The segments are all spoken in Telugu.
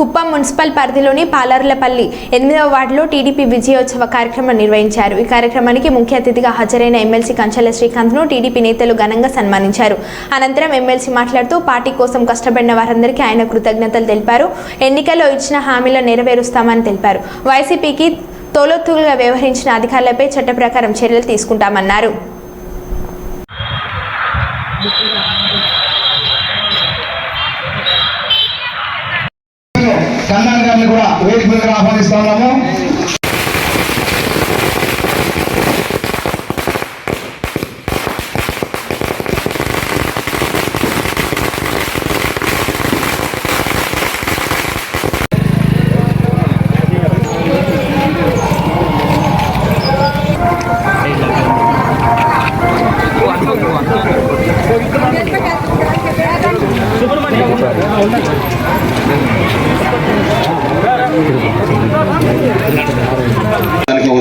కుప్పం మున్సిపల్ పరిధిలోని పాలర్లపల్లి ఎనిమిదవ వార్డులో టీడీపీ విజయోత్సవ కార్యక్రమం నిర్వహించారు. ఈ కార్యక్రమానికి ముఖ్య అతిథిగా హాజరైన ఎమ్మెల్సీ కంచల శ్రీకాంత్ను టీడీపీ నేతలు ఘనంగా సన్మానించారు. అనంతరం ఎమ్మెల్సీ మాట్లాడుతూ పార్టీ కోసం కష్టపడిన వారందరికీ ఆయన కృతజ్ఞతలు తెలిపారు. ఎన్నికల్లో ఇచ్చిన హామీలను నెరవేరుస్తామని తెలిపారు. వైసీపీకి తోలొత్తులుగా వ్యవహరించిన అధికారులపై చట్ట ప్రకారం చర్యలు తీసుకుంటామన్నారు.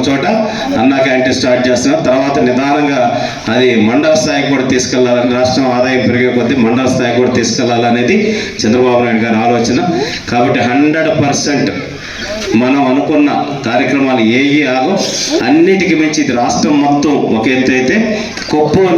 చోట అన్నా క్యాంటీన్ స్టార్ట్ చేస్తున్నాం. తర్వాత నిదానంగా అది మండల స్థాయికి కూడా తీసుకెళ్ళాలని రాష్ట్రం ఆదాయం పెరిగే కొద్దీ మండల స్థాయికి కూడా తీసుకెళ్ళాలనేది చంద్రబాబు నాయుడు గారి ఆలోచన. కాబట్టి హండ్రెడ్ పర్సెంట్ మనం అనుకున్న కార్యక్రమాలు ఏ ఆగో అన్నిటికి మించి ఇది రాష్ట్రం మొత్తం ఒక ఎత్తు అయితే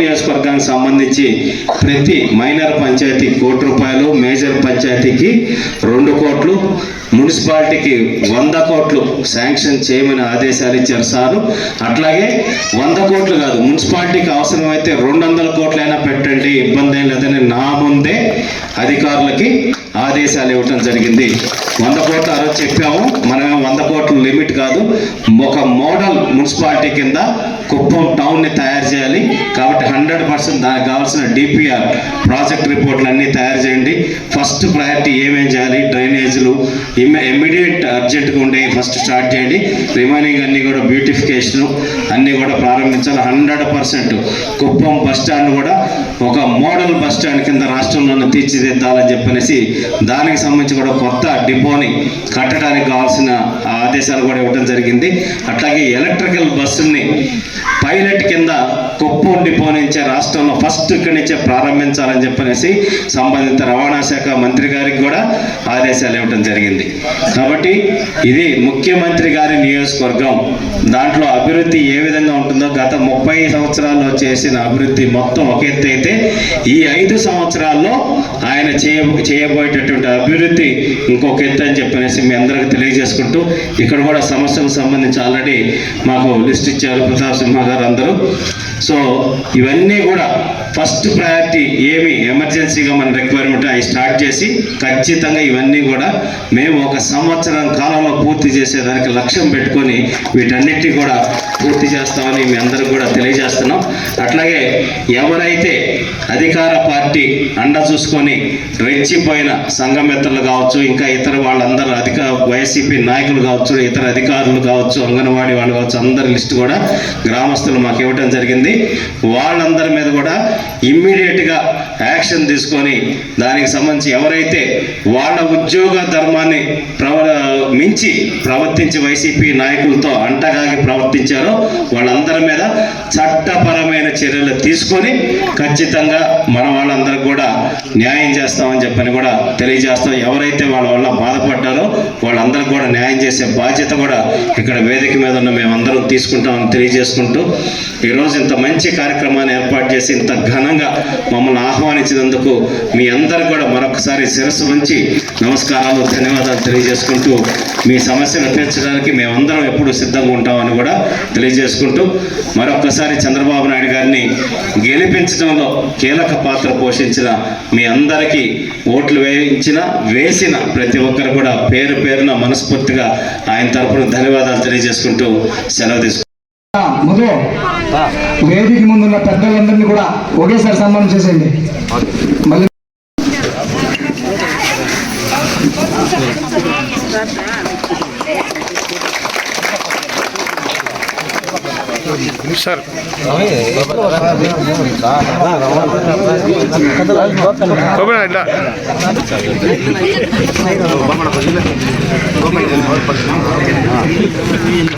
నియోజకవర్గానికి సంబంధించి ప్రతి మైనర్ పంచాయతీ కోటి రూపాయలు మేజర్ పంచాయతీకి రెండు కోట్లు మున్సిపాలిటీకి వంద కోట్లు శాంక్షన్ చేయమని ఆదేశాలు ఇచ్చారు సారు. అట్లాగే వంద కోట్లు కాదు మున్సిపాలిటీకి అవసరమైతే రెండు వందల కోట్లైనా పెట్టండి ఇబ్బంది ఏం లేదని నా ముందే అధికారులకి ఆదేశాలు ఇవ్వటం జరిగింది. వంద కోట్లు ఆ రోజు చెప్పాము. మనమే వంద కోట్ల లిమిట్ కాదు. ఒక మోడల్ మున్సిపాలిటీ కింద కుప్పం టౌన్ని తయారు చేయాలి. కాబట్టి హండ్రెడ్ పర్సెంట్ దానికి కావాల్సిన డిపిఆర్ ప్రాజెక్ట్ రిపోర్ట్లు అన్నీ తయారు చేయండి. ఫస్ట్ ప్రయారిటీ ఏమేం చేయాలి? డ్రైనేజీలు ఇమ్మీడియట్ అర్జెంట్గా ఉండే ఫస్ట్ స్టార్ట్ చేయండి. రిమైనింగ్ అన్నీ కూడా బ్యూటిఫికేషన్ అన్నీ కూడా ప్రారంభించాలి. Hundred percent Kuppam bus stand కూడా ఒక మోడల్ బస్ స్టాండ్ కింద రాష్ట్రంలోనే తీర్చిదిద్దాలని చెప్పనేసి దానికి సంబంధించి కూడా కొత్త డిపోని కట్టడానికి కావాల్సిన ఆదేశాలు కూడా ఇవ్వడం జరిగింది. అట్లాగే ఎలక్ట్రికల్ బస్సుని పైలట్ కింద కొప్పు డిపో రాష్ట్రంలో ఫస్ట్ ఇక్కడి నుంచే ప్రారంభించాలని చెప్పనేసి సంబంధిత రవాణా శాఖ మంత్రి గారికి కూడా ఆదేశాలు ఇవ్వడం జరిగింది. కాబట్టి ఇది ముఖ్యమంత్రి గారి నియోజకవర్గం. దాంట్లో అభివృద్ధి ఏ విధంగా ఉంటుందో గత ముప్పై సంవత్సరాల్లో చేసిన అభివృద్ధి మొత్తం ఒక ఎత్తు అయితే ఈ ఐదు సంవత్సరాల్లో ఆయన చేయ చేయబోయేటటువంటి అభివృద్ధి ఇంకొక ఎత్తు అని చెప్పనేసి మీ అందరికి తెలియజేసుకుంటూ ఇక్కడ కూడా సమస్యలకు సంబంధించి ఆల్రెడీ మాకు లిస్ట్ ఇచ్చారు. ప్రతాప్ సింహ గారు అందరూ సో ఇవన్నీ కూడా ఫస్ట్ ప్రయారిటీ ఏమి ఎమర్జెన్సీగా మన రిక్వైర్మెంట్ అవి స్టార్ట్ చేసి ఖచ్చితంగా ఇవన్నీ కూడా మేము ఒక సంవత్సరం కాలంలో పూర్తి చేసేదానికి లక్ష్యం పెట్టుకొని వీటన్నిటిని కూడా పూర్తి చేస్తామని మీ అందరికి కూడా తెలియజేస్తున్నాం. అట్లాగే ఎవరైతే అధికార పార్టీ అండ చూసుకొని రెచ్చిపోయిన సంఘమిత్రులు కావచ్చు ఇంకా ఇతర వాళ్ళందరూ అధిక వైసీపీ నాయకులు కావచ్చు ఇతర అధికారులు కావచ్చు అంగన్వాడీ వాళ్ళు కావచ్చు అందరి లిస్టు కూడా గ్రామస్తులు మాకు ఇవ్వడం జరిగింది. వాళ్ళందరి మీద కూడా ఇమ్మీడియట్గా యాక్షన్ తీసుకొని దానికి సంబంధించి ఎవరైతే వాళ్ళ ఉద్యోగ ధర్మాన్ని ప్రవ మించి ప్రవర్తించి వైసీపీ నాయకులతో అంటగాగి ప్రవర్తించారో వాళ్ళందరి మీద చట్టపరమైన చర్యలు తీసుకొని ఖచ్చితంగా మన వాళ్ళందరికీ కూడా న్యాయం చేస్తామని చెప్పని కూడా తెలియజేస్తాం. ఎవరైతే వాళ్ళ వల్ల బాధపడ్డారో వాళ్ళందరికీ కూడా న్యాయం చేసే బాధ్యత కూడా ఇక్కడ వేదిక మీద ఉన్న మేమందరం తీసుకుంటామని తెలియజేసుకుంటూ ఈరోజు ఇంత మంచి కార్యక్రమాన్ని ఏర్పాటు చేసి ఇంత ఘనంగా మమ్మల్ని ఆహ్వానించినందుకు మీ అందరికి కూడా మరొకసారి శిరస్సు ఉంచి నమస్కారాలు ధన్యవాదాలు తెలియజేసుకుంటూ మీ సమస్యలు తీర్చడానికి మేమందరం ఎప్పుడు సిద్ధంగా ఉంటామని కూడా తెలియజేసుకుంటూ మరొకసారి చంద్రబాబు నాయుడు గారిని గెలిపించడంలో కీలక పాత్ర పోషించిన మీ అందరికీ ఓట్లు వేయించిన వేసిన ప్రతి ఒక్కరు కూడా పేరు పేరున మనస్ఫూర్తిగా ఆయన తరపున ధన్యవాదాలు తెలియజేసుకుంటూ సెలవు తీసుకుంటాం ముందు వేదిక ముందున్న పెద్దలందరినీ కూడా ఒకేసారి సన్మానం చేసేయండి. మళ్ళీ సార్ ఇలా